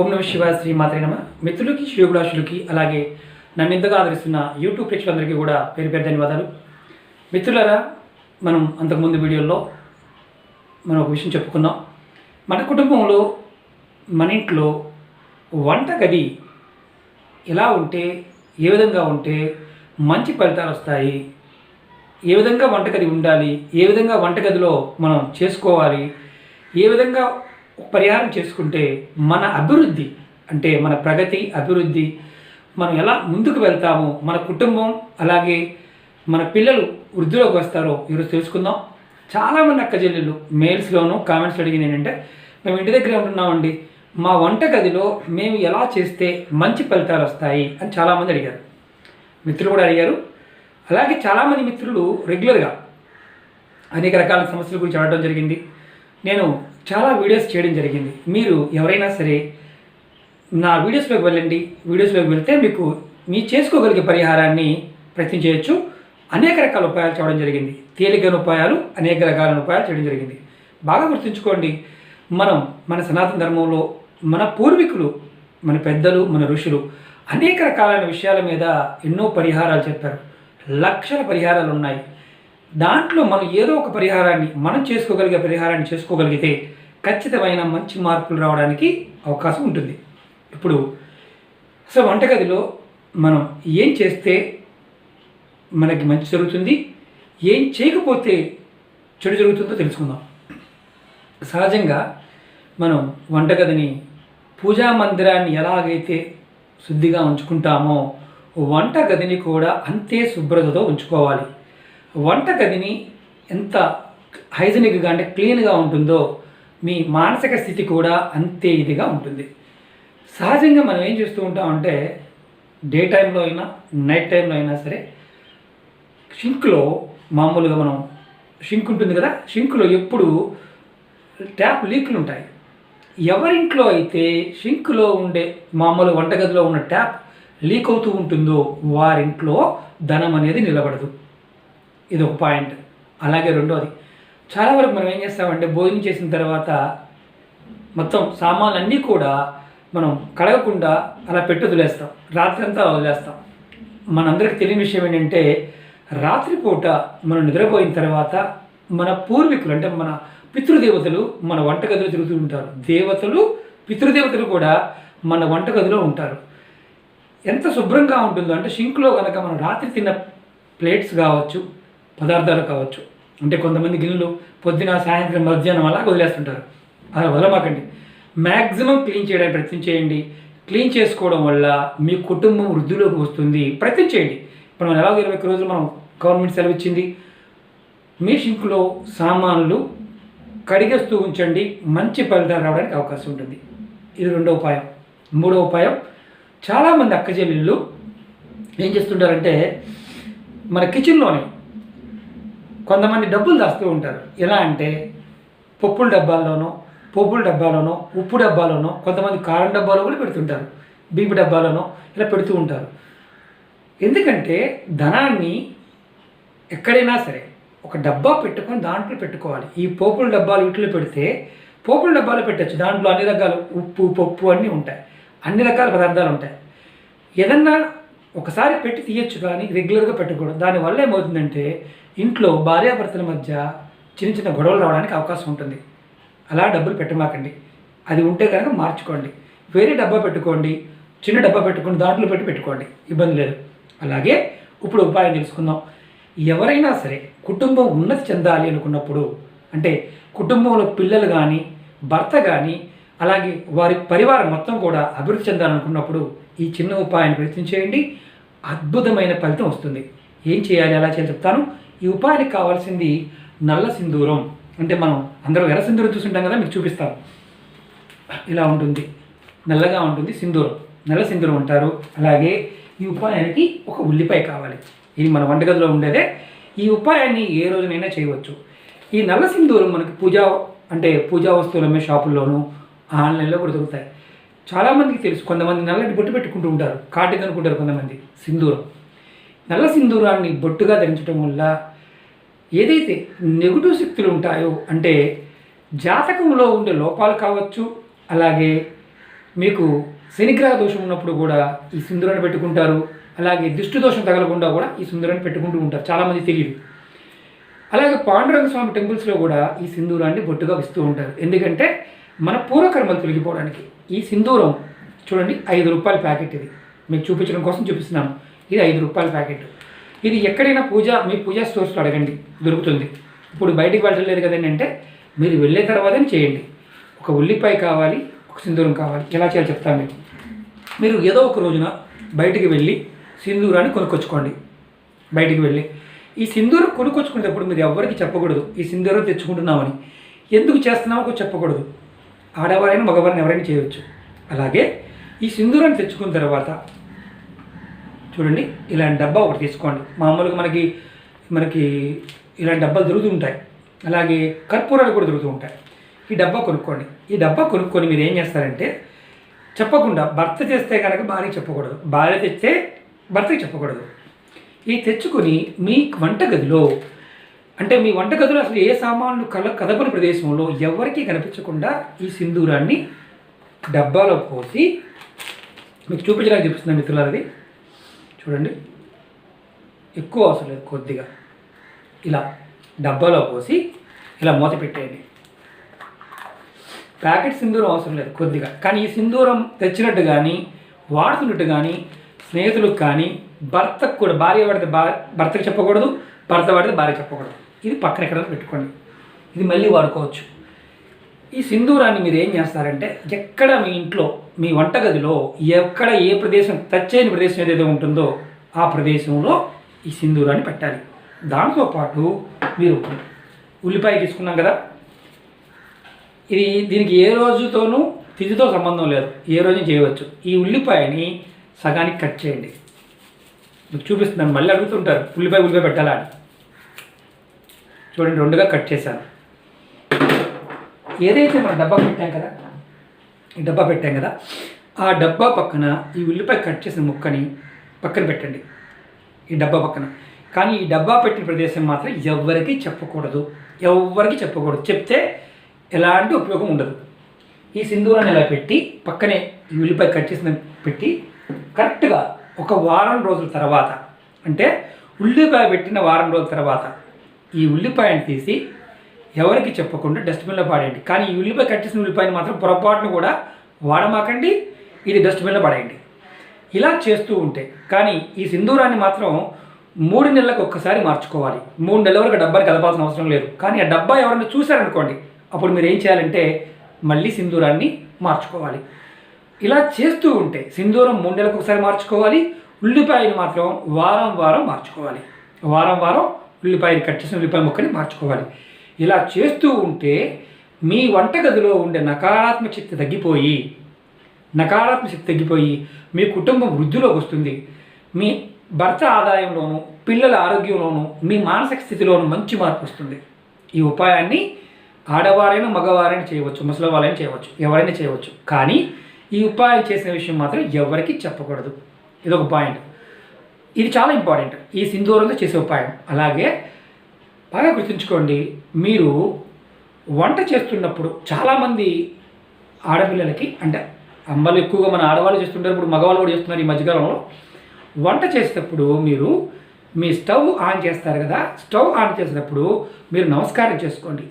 ఓం నమ శివ శ్రీ మాత్రే నమ. మిత్రులకి శ్రీభిలాషులకి అలాగే నన్ను ఇంతగా ఆదరిస్తున్న యూట్యూబ్ ప్రేక్షకులందరికీ కూడా పేరు పేరు ధన్యవాదాలు. మిత్రులరా మనం అంతకుముందు వీడియోలో మనం ఒక విషయం చెప్పుకున్నాం. మన కుటుంబంలో మన ఇంట్లో వంటగది ఎలా ఉంటే ఏ విధంగా ఉంటే మంచి ఫలితాలు వస్తాయి? ఏ విధంగా వంటగది ఉండాలి? ఏ విధంగా వంటగదిలో మనం చేసుకోవాలి? ఏ విధంగా పరిహారం చేసుకుంటే మన అభివృద్ధి అంటే మన ప్రగతి అభివృద్ధి మనం ఎలా ముందుకు వెళ్తామో మన కుటుంబం అలాగే మన పిల్లలు వృద్ధిలోకి వస్తారో ఈరోజు తెలుసుకుందాం. చాలామంది అక్క చెల్లెళ్ళు మెయిల్స్లోనూ కామెంట్స్ అడిగింది ఏంటంటే మేము ఇంటి దగ్గర ఉంటున్నామండి. మా వంటగదిలో మేము ఎలా చేస్తే మంచి ఫలితాలు వస్తాయి? అని చాలామంది అడిగారు. మిత్రులు కూడా అడిగారు. అలాగే చాలామంది మిత్రులు రెగ్యులర్గా అనేక రకాల సమస్యల గురించి అడగడం జరిగింది. నేను చాలా వీడియోస్ చేయడం జరిగింది. మీరు ఎవరైనా సరే నా వీడియోస్లోకి వెళ్ళండి. వీడియోస్లోకి వెళ్తే మీకు మీ చేసుకోగలిగే పరిహారాన్ని ప్రయత్నం చేయొచ్చు. అనేక రకాల ఉపాయాలు చేయడం జరిగింది. తేలికైన ఉపాయాలు అనేక రకాల ఉపాయాలు చేయడం జరిగింది. బాగా గుర్తుంచుకోండి. మనం మన సనాతన ధర్మంలో మన పూర్వీకులు మన పెద్దలు మన ఋషులు అనేక రకాలైన విషయాల మీద ఎన్నో పరిహారాలు చెప్పారు. లక్షల పరిహారాలు ఉన్నాయి. దాంట్లో మనం ఏదో ఒక పరిహారాన్ని మనం చేసుకోగలిగే పరిహారాన్ని చేసుకోగలిగితే ఖచ్చితమైన మంచి మార్పులు రావడానికి అవకాశం ఉంటుంది. ఇప్పుడు అసలు వంటగదిలో మనం ఏం చేస్తే మనకి మంచి జరుగుతుంది? ఏం చేయకపోతే చెడు జరుగుతుందో తెలుసుకుందాం. సహజంగా మనం వంటగదిని పూజా మందిరాన్ని ఎలాగైతే శుద్ధిగా ఉంచుకుంటామో వంటగదిని కూడా అంతే శుభ్రతతో ఉంచుకోవాలి. వంటగదిని ఎంత హైజనిక్గా అంటే క్లీన్గా ఉంటుందో మీ మానసిక స్థితి కూడా అంతే ఇదిగా ఉంటుంది. సహజంగా మనం ఏం చేస్తూ ఉంటామంటే డే టైంలో అయినా నైట్ టైంలో అయినా సరే షింక్లో మామూలుగా మనం షింక్ ఉంటుంది కదా షింక్లో ఎప్పుడు ట్యాప్ లీకులు ఉంటాయి. ఎవరింట్లో అయితే షింక్లో ఉండే మామూలు వంటగదిలో ఉన్న ట్యాప్ లీక్ అవుతూ ఉంటుందో వారింట్లో ధనం అనేది నిలబడదు. ఇది ఒక పాయింట్. అలాగే రెండోది చాలా వరకు మనం ఏం చేస్తామంటే భోజనం చేసిన తర్వాత మొత్తం సామాన్లు అన్నీ కూడా మనం కడగకుండా అలా పెట్టి వదిలేస్తాం. రాత్రి అంతా వదిలేస్తాం. మనందరికి తెలియని విషయం ఏంటంటే రాత్రిపూట మనం నిద్రపోయిన తర్వాత మన పూర్వీకులు అంటే మన పితృదేవతలు మన వంటగదిలో తిరుగుతూ ఉంటారు. దేవతలు పితృదేవతలు కూడా మన వంటగదిలో ఉంటారు. ఎంత శుభ్రంగా ఉంటుందో అంటే షింక్లో కనుక మనం రాత్రి తిన్న ప్లేట్స్ కావచ్చు పదార్థాలు కావచ్చు అంటే కొంతమంది గిన్నెలు పొద్దున సాయంత్రం మధ్యాహ్నం అలా వదిలేస్తుంటారు. అలా వదలమాకండి. మ్యాక్సిమం క్లీన్ చేయడానికి ప్రయత్నం చేయండి. క్లీన్ చేసుకోవడం వల్ల మీ కుటుంబం వృద్ధిలోకి వస్తుంది. ప్రయత్నం చేయండి. ఇప్పుడు మనం ఎలాగో ఇరవై రోజులు మనం గవర్నమెంట్ సెలవు ఇచ్చింది మీ షింక్లో సామాన్లు కడిగేస్తూ ఉంచండి. మంచి ఫలితాలు రావడానికి అవకాశం ఉంటుంది. ఇది రెండో ఉపాయం. మూడో ఉపాయం చాలామంది అక్క చెల్లెళ్ళు ఏం చేస్తుంటారంటే మన కిచెన్లోనే కొంతమంది డబ్బులు దాస్తూ ఉంటారు. ఎలా అంటే పప్పుల డబ్బాల్లోనో పప్పుల డబ్బాలోనో ఉప్పు డబ్బాలోనో కొంతమంది కారం డబ్బాలో కూడా పెడుతుంటారు. బీపు డబ్బాలోనో ఇలా పెడుతూ ఉంటారు. ఎందుకంటే ధనాన్ని ఎక్కడైనా సరే ఒక డబ్బా పెట్టుకొని దాంట్లో పెట్టుకోవాలి. ఈ పోపుల డబ్బాలు వీటిలో పెడితే పోపుల డబ్బాలు పెట్టచ్చు. దాంట్లో అన్ని రకాల ఉప్పు పప్పు అన్నీ ఉంటాయి. అన్ని రకాల పదార్థాలు ఉంటాయి. ఏదన్నా ఒకసారి పెట్టి తీయచ్చు కానీ రెగ్యులర్గా పెట్టకూడదు. దానివల్ల ఏమవుతుందంటే ఇంట్లో భార్యాభర్తల మధ్య చిన్న చిన్న గొడవలు రావడానికి అవకాశం ఉంటుంది. అలా డబ్బులు పెట్టమాకండి. అది ఉంటే కనుక మార్చుకోండి. వేరే డబ్బా పెట్టుకోండి. చిన్న డబ్బా పెట్టుకోండి దాంట్లో పెట్టి పెట్టుకోండి. ఇబ్బంది లేదు. అలాగే ఇప్పుడు ఉపాయం తెలుసుకుందాం. ఎవరైనా సరే కుటుంబం ఉన్నతి చెందాలి అనుకున్నప్పుడు అంటే కుటుంబంలో పిల్లలు కానీ భర్త కానీ అలాగే వారి పరివారం మొత్తం కూడా అభివృద్ధి చెందాలనుకున్నప్పుడు ఈ చిన్న ఉపాయాన్ని ప్రయత్నించేయండి అద్భుతమైన ఫలితం వస్తుంది. ఏం చేయాలి? అలా చేయాలి చెప్తాను. ఈ ఉపాయానికి కావాల్సింది నల్ల సింధూరం. అంటే మనం అందరూ ఎర్ర సింధూరం చూస్తుంటాం కదా మీకు చూపిస్తాను. ఇలా ఉంటుంది. నల్లగా ఉంటుంది సింధూరం. నల్ల సింధూరం అంటారు. అలాగే ఈ ఉపాయానికి ఒక ఉల్లిపాయ కావాలి. ఇది మన వంటగదిలో ఉండేదే. ఈ ఉపాయాన్ని ఏ రోజునైనా చేయవచ్చు. ఈ నల్ల సింధూరం మనకి పూజా అంటే పూజా వస్తువులు షాపుల్లోనూ ఆన్లైన్లో కూడా దొరుకుతాయి. చాలామందికి తెలుసు కొంతమంది నల్లటి బొట్టు పెట్టుకుంటూ ఉంటారు కాటికి అనుకుంటారు కొంతమంది సింధూరం. నల్ల సింధూరాన్ని బొట్టుగా ధరించడం వల్ల ఏదైతే నెగిటివ్ శక్తులు ఉంటాయో అంటే జాతకంలో ఉండే లోపాలు కావచ్చు అలాగే మీకు శనిగ్రహ దోషం ఉన్నప్పుడు కూడా ఈ సింధూరాన్ని పెట్టుకుంటారు అలాగే దిష్టి దోషం తగలకుండా కూడా ఈ సింధూరాన్ని పెట్టుకుంటూ ఉంటారు చాలామంది తెలియదు. అలాగే పాండురంగ స్వామి టెంపుల్స్లో కూడా ఈ సింధూరాన్ని బొట్టుగా ఇస్తూ ఉంటారు. ఎందుకంటే మన పూర్వకర్మలు తొలగిపోవడానికి ఈ సింధూరం చూడండి ఐదు రూపాయల ప్యాకెట్ ఇది. మీకు చూపించడం కోసం చూపిస్తున్నాను. ఇది ఐదు రూపాయల ప్యాకెట్. ఇది ఎక్కడైనా పూజ మీ పూజా స్టోర్స్లో అడగండి దొరుకుతుంది. ఇప్పుడు బయటికి వెళ్ళలేదు కదండి అంటే మీరు వెళ్ళే తర్వాతనే చేయండి. ఒక ఉల్లిపాయ కావాలి ఒక సింధూరం కావాలి. ఎలా చేయాలో చెప్తాను మీకు. మీరు ఏదో ఒక రోజున బయటికి వెళ్ళి సింధూరాన్ని కొనుక్కొచ్చుకోండి. బయటికి వెళ్ళి. ఈ సింధూరం కొనుక్కొచ్చుకునేటప్పుడు మీరు ఎవరికి చెప్పకూడదు. ఈ సింధూరం తెచ్చుకుంటున్నామని. ఎందుకు చేస్తున్నామో చెప్పకూడదు. ఆడవారైనా మగవారిని ఎవరైనా చేయవచ్చు. అలాగే ఈ సింధూరాన్ని తెచ్చుకున్న తర్వాత చూడండి ఇలాంటి డబ్బా ఒకటి తీసుకోండి. మామూలుగా మనకి మనకి ఇలాంటి డబ్బాలు దొరుకుతూ ఉంటాయి. అలాగే కర్పూరాలు కూడా దొరుకుతూ ఉంటాయి. ఈ డబ్బా కొనుక్కోండి. ఈ డబ్బా కొనుక్కొని మీరు ఏం చేస్తారంటే చెప్పకుండా భర్త చేస్తే కనుక భార్య చెప్పకూడదు. భార్య తెస్తే భర్తకి చెప్పకూడదు. ఈ తెచ్చుకొని మీ వంటగదిలో అంటే మీ వంటగదిలో అసలు ఏ సామాన్లు కల కదపని ప్రదేశంలో ఎవరికీ కనిపించకుండా ఈ సింధూరాన్ని డబ్బాలో పోసి మీకు చూపించడానికి చూపిస్తుంది మిత్రులారది. చూడండి. ఎక్కువ అవసరం లేదు కొద్దిగా. ఇలా డబ్బాలో పోసి ఇలా మూత పెట్టేయండి. ప్యాకెట్ సింధూరం అవసరం లేదు కొద్దిగా. కానీ ఈ సింధూరం తెచ్చినట్టు కానీ వాడుతున్నట్టు కానీ స్నేహితులకు కానీ భర్తకు కూడా భార్య పడితే భర్తకు చెప్పకూడదు భర్త పడితే భార్య చెప్పకూడదు. ఇది పక్కన ఎక్కడ పెట్టుకోండి. ఇది మళ్ళీ వాడుకోవచ్చు. ఈ సింధూరాన్ని మీరు ఏం చేస్తారంటే ఎక్కడ మీ ఇంట్లో మీ వంటగదిలో ఎక్కడ ఏ ప్రదేశం టచ్ ప్రదేశం ఏదైతే ఉంటుందో ఆ ప్రదేశంలో ఈ సింధూరాన్ని పెట్టాలి. దాంతోపాటు మీరు ఉల్లిపాయ తీసుకున్నాం కదా. ఇది దీనికి ఏ రోజుతోనూ తిథితో సంబంధం లేదు. ఏ రోజు చేయవచ్చు. ఈ ఉల్లిపాయని సగానికి కట్ చేయండి. మీకు చూపిస్తున్నాను. మళ్ళీ అడుగుతుంటారు ఉల్లిపాయ ఉల్లిపాయ పెట్టాలా అని. చూడండి రెండుగా కట్ చేశాను. ఏదైతే మనం డబ్బా పెట్టాం కదా ఈ డబ్బా పెట్టాం కదా ఆ డబ్బా పక్కన ఈ ఉల్లిపాయ కట్ చేసిన ముక్కని పక్కన పెట్టండి. ఈ డబ్బా పక్కన. కానీ ఈ డబ్బా పెట్టిన ప్రదేశం మాత్రం ఎవరికి చెప్పకూడదు. ఎవ్వరికి చెప్పకూడదు. చెప్తే ఎలాంటి ఉపయోగం ఉండదు. ఈ సింధూరాన్ని ఇలా పెట్టి పక్కనే ఈ ఉల్లిపాయ కట్ చేసిన పెట్టి కరెక్ట్గా ఒక వారం రోజుల తర్వాత అంటే ఉల్లిపాయ పెట్టిన వారం రోజుల తర్వాత ఈ ఉల్లిపాయను తీసి ఎవరికి చెప్పకుండా డస్ట్బిన్లో పాడేయండి. కానీ ఈ ఉల్లిపాయ కట్ చేసిన ఉల్లిపాయని మాత్రం పొరపాటును కూడా వాడమాకండి ఇది డస్ట్బిన్లో పడేయండి. ఇలా చేస్తూ ఉంటే కానీ ఈ సింధూరాన్ని మాత్రం మూడు నెలలకు ఒక్కసారి మార్చుకోవాలి. మూడు నెలల వరకు డబ్బాని కలపాల్సిన అవసరం లేదు. కానీ ఆ డబ్బా ఎవరైనా చూశారనుకోండి అప్పుడు మీరు ఏం చేయాలంటే మళ్ళీ సింధూరాన్ని మార్చుకోవాలి. ఇలా చేస్తూ ఉంటే సింధూరం మూడు నెలలకు ఒకసారి మార్చుకోవాలి ఉల్లిపాయని మాత్రం వారం వారం మార్చుకోవాలి. వారం వారం ఉల్లిపాయని కట్ చేసిన ఉల్లిపాయ ముక్కని మార్చుకోవాలి. ఇలా చేస్తూ ఉంటే మీ వంటగదిలో ఉండే నకారాత్మక శక్తి తగ్గిపోయి నకారాత్మక శక్తి తగ్గిపోయి మీ కుటుంబం వృద్ధిలోకి వస్తుంది. మీ భర్త ఆదాయంలోనూ పిల్లల ఆరోగ్యంలోనూ మీ మానసిక స్థితిలోనూ మంచి మార్పు వస్తుంది. ఈ ఉపాయాన్ని ఆడవారైనా మగవారైనా చేయవచ్చు ముసలి వాళ్ళైనా చేయవచ్చు ఎవరైనా చేయవచ్చు. కానీ ఈ ఉపాయం చేసిన విషయం మాత్రం ఎవరికి చెప్పకూడదు. ఇదొక పాయింట్. ఇది చాలా ఇంపార్టెంట్. ఈ సింధూరంతో చేసే ఉపాయం. అలాగే బాగా గుర్తుంచుకోండి మీరు వంట చేస్తున్నప్పుడు చాలామంది ఆడపిల్లలకి అంటే అమ్మలు ఎక్కువగా మన ఆడవాళ్ళు చేస్తుంటారు ఇప్పుడు మగవాళ్ళు కూడా చేస్తున్నారు ఈ మధ్యకాలంలో. వంట చేసేటప్పుడు మీరు మీ స్టవ్ ఆన్ చేస్తారు కదా స్టవ్ ఆన్ చేసినప్పుడు మీరు నమస్కారం చేసుకోండి.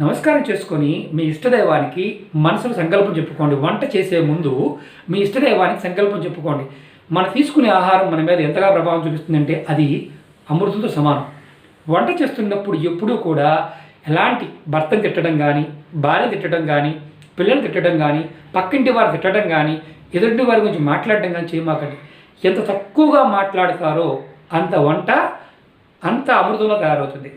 నమస్కారం చేసుకొని మీ ఇష్టదైవానికి మనసులో సంకల్పం చెప్పుకోండి. వంట చేసే ముందు మీ ఇష్టదైవానికి సంకల్పం చెప్పుకోండి. మనం తీసుకునే ఆహారం మన మీద ఎంతగా ప్రభావం చూపిస్తుందంటే అది అమృతంతో సమానం. వంట చేస్తున్నప్పుడు ఎప్పుడూ కూడా ఎలాంటి భర్తను తిట్టడం కానీ భార్య తిట్టడం కానీ పిల్లలు తిట్టడం కానీ పక్కింటి వారు తిట్టడం కానీ ఎదుటి వారి గురించి మాట్లాడడం కానీ చేయమాకండి. ఎంత తక్కువగా మాట్లాడతారో అంత వంట అంత అమృతంలో తయారవుతుంది.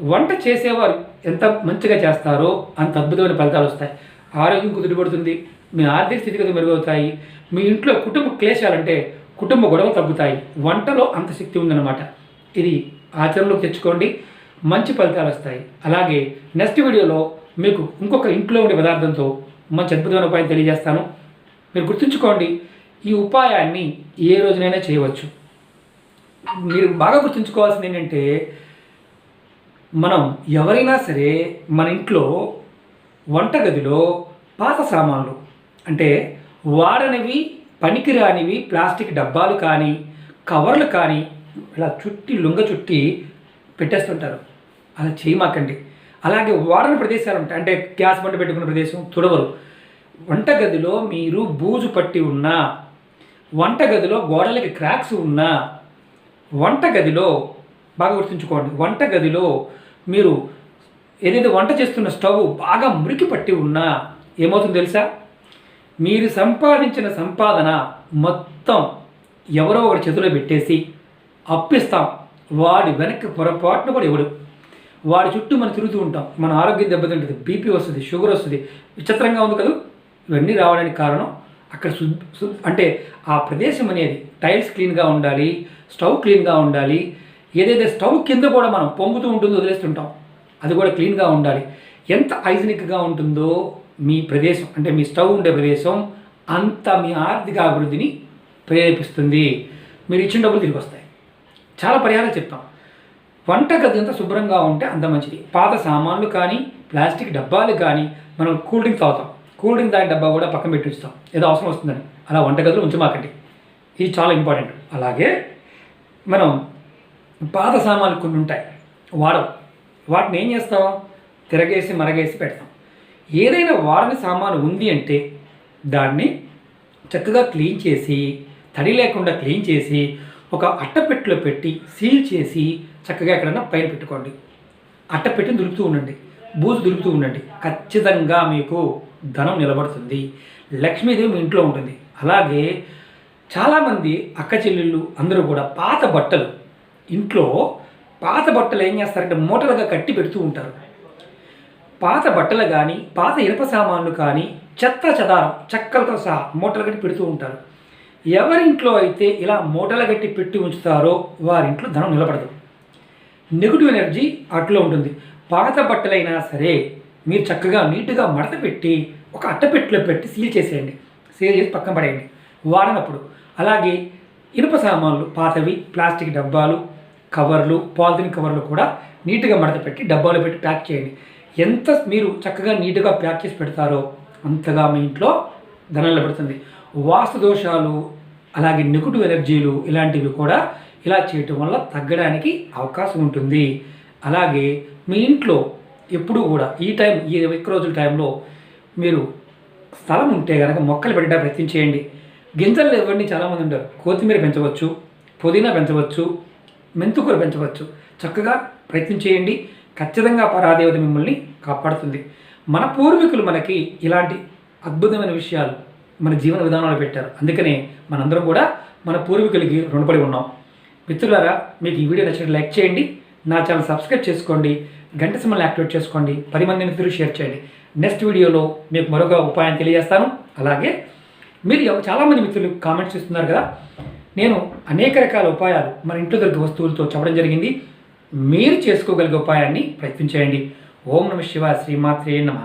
వంట చేసేవారు ఎంత మంచిగా చేస్తారో అంత అద్భుతమైన ఫలితాలు వస్తాయి. ఆరోగ్యం కుదుటపడుతుంది మీ ఆర్థిక స్థితిగతులు మెరుగవుతాయి మీ ఇంట్లో కుటుంబ క్లేశాలంటే కుటుంబ గొడవలు తగ్గుతాయి వంటలో అంత శక్తి ఉందన్నమాట. ఇది ఆచరణలోకి తెచ్చుకోండి మంచి ఫలితాలు వస్తాయి. అలాగే నెక్స్ట్ వీడియోలో మీకు ఇంకొక ఇంట్లో ఉండే పదార్థంతో మంచి అద్భుతమైన ఉపాయం తెలియజేస్తాను. మీరు గుర్తుంచుకోండి ఈ ఉపాయాన్ని ఏ రోజునైనా చేయవచ్చు. మీరు బాగా గుర్తుంచుకోవాల్సింది ఏంటంటే మనం ఎవరైనా సరే మన ఇంట్లో వంటగదిలో పాత సామాన్లు అంటే వాడనివి పనికిరానివి ప్లాస్టిక్ డబ్బాలు కానీ కవర్లు కానీ ఇలా చుట్టి లుంగ చుట్టి పెట్టేస్తుంటారు. అలా చేయమాకండి. అలాగే వాడని ప్రదేశాలు ఉంటాయి. అంటే గ్యాస్ బండ పెట్టుకున్న ప్రదేశం తుడవరు. వంటగదిలో మీరు బూజు పట్టి ఉన్నా వంటగదిలో గోడలకి క్రాక్స్ ఉన్నా వంటగదిలో బాగా గుర్తుంచుకోండి వంటగదిలో మీరు ఏదైతే వంట చేస్తున్న స్టవ్ బాగా మురికి పట్టి ఉన్నా ఏమవుతుందో తెలుసా? మీరు సంపాదించిన సంపాదన మొత్తం ఎవరో ఒకటి చేతిలో పెట్టేసి అప్పిస్తాం. వాడి వెనక్కి పొరపాటున కూడా ఇవ్వడు వాడి చుట్టూ మనం తిరుగుతూ ఉంటాం. మన ఆరోగ్యం దెబ్బతింటుంది. బీపీ వస్తుంది షుగర్ వస్తుంది. విచిత్రంగా ఉంది కదా? ఇవన్నీ రావడానికి కారణం అక్కడ అంటే ఆ ప్రదేశం అనేది టైల్స్ క్లీన్గా ఉండాలి స్టవ్ క్లీన్గా ఉండాలి. ఏదైతే స్టవ్ కింద కూడా మనం పొంగుతూ ఉంటుందో వదిలేస్తుంటాం. అది కూడా క్లీన్గా ఉండాలి. ఎంత హైజనిక్గా ఉంటుందో మీ ప్రదేశం అంటే మీ స్టవ్ ఉండే ప్రదేశం అంత మీ ఆర్థిక అభివృద్ధిని ప్రేరేపిస్తుంది. మీరు ఇచ్చిన డబ్బులు తిరిగి వస్తాయి. చాలా పరిహారాలు చెప్తాం. వంటగది అంతా శుభ్రంగా ఉంటే అంత మంచిది. పాత సామాన్లు కానీ ప్లాస్టిక్ డబ్బాలు కానీ మనం కూల్ డ్రింక్ తాగుతాం. కూల్ డ్రింక్ దాని డబ్బా కూడా పక్కన పెట్టి ఉంచుతాం. ఏదో అవసరం వస్తుందని. అలా వంటగదిలో ఉంచమాకండి. ఇది చాలా ఇంపార్టెంట్. అలాగే మనం పాత సామాన్లు కొన్ని ఉంటాయి. వాడవు. వాటిని ఏం చేస్తాం? తిరగేసి మరగేసి పెడతాం. ఏదైనా వాడని సామాను ఉంది అంటే దాన్ని చక్కగా క్లీన్ చేసి తడి లేకుండా క్లీన్ చేసి ఒక అట్టపెట్టెలో పెట్టి సీల్ చేసి చక్కగా ఎక్కడన్నా పైన పెట్టుకోండి. అట్టపెట్టిని దులుపుతూ ఉండండి. బూజు దులుపుతూ ఉండండి. ఖచ్చితంగా మీకు ధనం నిలబడుతుంది. లక్ష్మీదేవి మీ ఇంట్లో ఉంటుంది. అలాగే చాలామంది అక్క చెల్లెళ్ళు అందరూ కూడా పాత బట్టలు ఇంట్లో పాత బట్టలు ఏం చేస్తారంటే మూటలుగా కట్టి పెడుతూ ఉంటారు. పాత బట్టలు కానీ పాత ఇనుప సామాన్లు కానీ చెత్త చెదారం చెక్కలతో సహా మూటలు కట్టి పెడుతూ ఉంటారు. ఎవరింట్లో అయితే ఇలా మూటలు కట్టి పెట్టి ఉంచుతారో వారింట్లో ధనం నిలబడదు. నెగిటివ్ ఎనర్జీ అట్లా ఉంటుంది. పాత బట్టలైనా సరే మీరు చక్కగా నీట్గా మడత పెట్టి ఒక అట్టపెట్టెలో పెట్టి సీల్ చేసేయండి. సీల్ చేసి పక్కన పడేయండి. వాడినప్పుడు అలాగే ఇనుప సామాన్లు పాతవి ప్లాస్టిక్ డబ్బాలు కవర్లు పాలిథిన్ కవర్లు కూడా నీట్గా మడత పెట్టి డబ్బాలో పెట్టి ప్యాక్ చేయండి. ఎంత మీరు చక్కగా నీట్గా ప్యాక్ చేసి పెడతారో అంతగా మీ ఇంట్లో ధనం నిలబడుతుంది. వాస్తు దోషాలు అలాగే నెగిటివ్ ఎనర్జీలు ఇలాంటివి కూడా ఇలా చేయటం వల్ల తగ్గడానికి అవకాశం ఉంటుంది. అలాగే మీ ఇంట్లో ఎప్పుడూ కూడా ఈ టైం ఈ ఒక్క రోజుల టైంలో మీరు స్థలం ఉంటే కనుక మొక్కలు పెట్టడం ప్రయత్నం చేయండి. గింజలు ఇవ్వండి చాలామంది ఉంటారు. కొత్తిమీర పెంచవచ్చు పుదీనా పెంచవచ్చు మెంతుకూర పెంచవచ్చు. చక్కగా ప్రయత్నం చేయండి. ఖచ్చితంగా పరాదేవత మిమ్మల్ని కాపాడుతుంది. మన పూర్వీకులు మనకి ఇలాంటి అద్భుతమైన విషయాలు మన జీవన విధానంలో పెట్టారు. అందుకనే మనందరం కూడా మన పూర్వీకులకి రుణపడి ఉన్నాం. మిత్రులారా మీకు ఈ వీడియో నచ్చినట్టు లైక్ చేయండి. నా ఛానల్ సబ్స్క్రైబ్ చేసుకోండి. గంట సింబల్ని యాక్టివేట్ చేసుకోండి. పది మంది మిత్రులు షేర్ చేయండి. నెక్స్ట్ వీడియోలో మీకు మరొక ఉపాయం తెలియజేస్తాను. అలాగే మీరు చాలామంది మిత్రులు కామెంట్స్ ఇస్తున్నారు కదా. నేను అనేక రకాల ఉపాయాలు మన ఇంట్లో దొరికే వస్తువులతో చెప్పడం జరిగింది. మీరు చేసుకోగలిగే ఉపాయాన్ని ప్రయత్నించేయండి. ఓం నమ శివ శ్రీమాత్రే నమ.